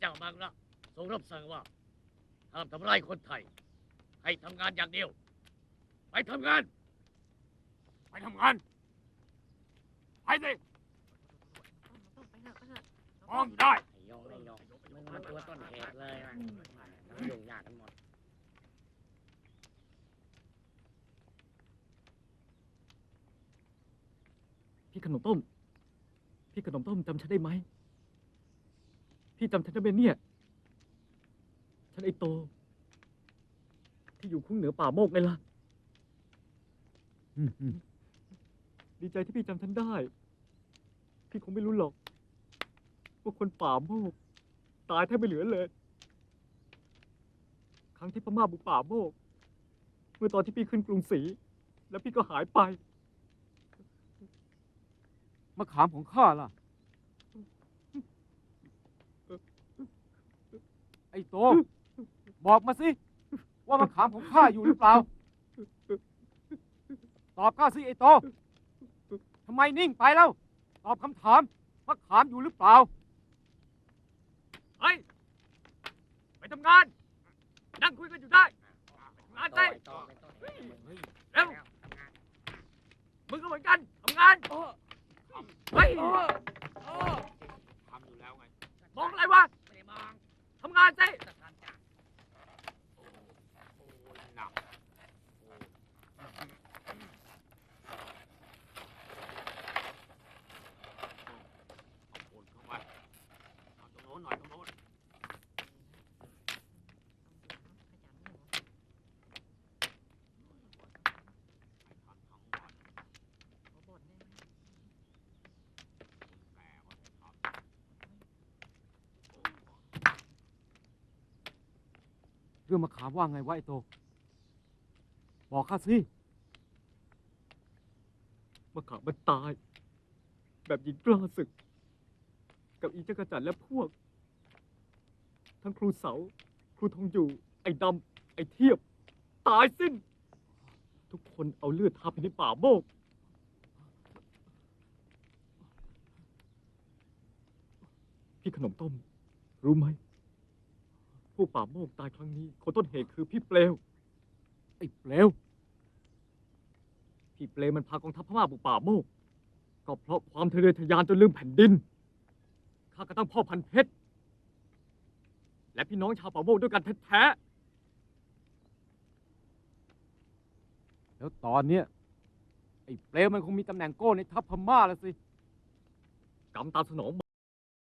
เจ้ามังละทรงรับสั่งว่าห้ามทำร้ายคนไทย ให้ทำงานอย่างเดียว ไปทำงาน ไปทำงาน ไปสิต้องไปเถอะไปเถอะฟ้องอยู่ได้ ไอ้โยงไอ้โยงมึงมันตัวต้นเหตุเลยนะทั้งยุ่งยากกันหมด พี่ขนมต้ม พี่ขนมต้มจำฉันได้ไหม พี่จำฉันได้ไหมเนี่ย ฉันไอโต ที่อยู่คุ้งเหนือป่าโมกไงล่ะ ดีใจที่พี่จำฉันได้ พี่คงไม่รู้หรอก ว่าคนป่าโมก ตายแทบไม่เหลือเลย ครั้งที่พม่าบุกป่าโมก เมื่อตอนที่พี่ขึ้นกรุงศรี แล้วพี่ก็หายไป มะขามของข้าล่ะ ไอ้โต บอกมาสิ ว่ามะขามของข้าอยู่หรือเปล่า ตอบข้าสิไอ้โตทำไมนิ่งไปแล้ว ตอบคำถามมะขามอยู่หรือเปล่าไปไปทำงาน นั่งคุยกันอยู่ได้ไปทำงานโตสิไอ้โตไอ้โตไอ้โตเฮ้ยเร็วทำงานมึงก็เหมือนกันทำงานเฮ้ย ทำอยู่แล้วไง มองอะไรวะ ไม่ได้มอง ทำงานสิ สถานจ้า หนัก โอนเข้ามาเอาตรงโน้นหน่อยตรงโน้น เรื่องมะขามว่าไงวะไอ้โต บอกข้าสิมะขามมันตาย แบบหญิงกล้าศึก กับอีจักรจันทร์และพวก ทั้งครูเสา ครูทองอยู่ ไอ้ดำ ไอ้เทียบ ตายสิ้น ทุกคนเอาเลือดทาไปในป่าโมก พี่ขนมต้ม รู้ไหม พวกป่าโมกตายครั้งนี้ คนต้นเหตุคือพี่เปลว ไอ้เปลว พี่เปลวมันพากองทัพพม่าบุกป่าโมก ก็เพราะความทะเยอทะยานจนลืมแผ่นดิน ข้าก็ตั้งพ่อพันธุ์เพชร และพี่น้องชาวป่าโมกด้วยกันแท้แล้วตอนเนี้ยไอ้เปลวมันคงมีตำแหน่งโก้ในทัพพม่าแล้วสิๆกรรมตามสนอง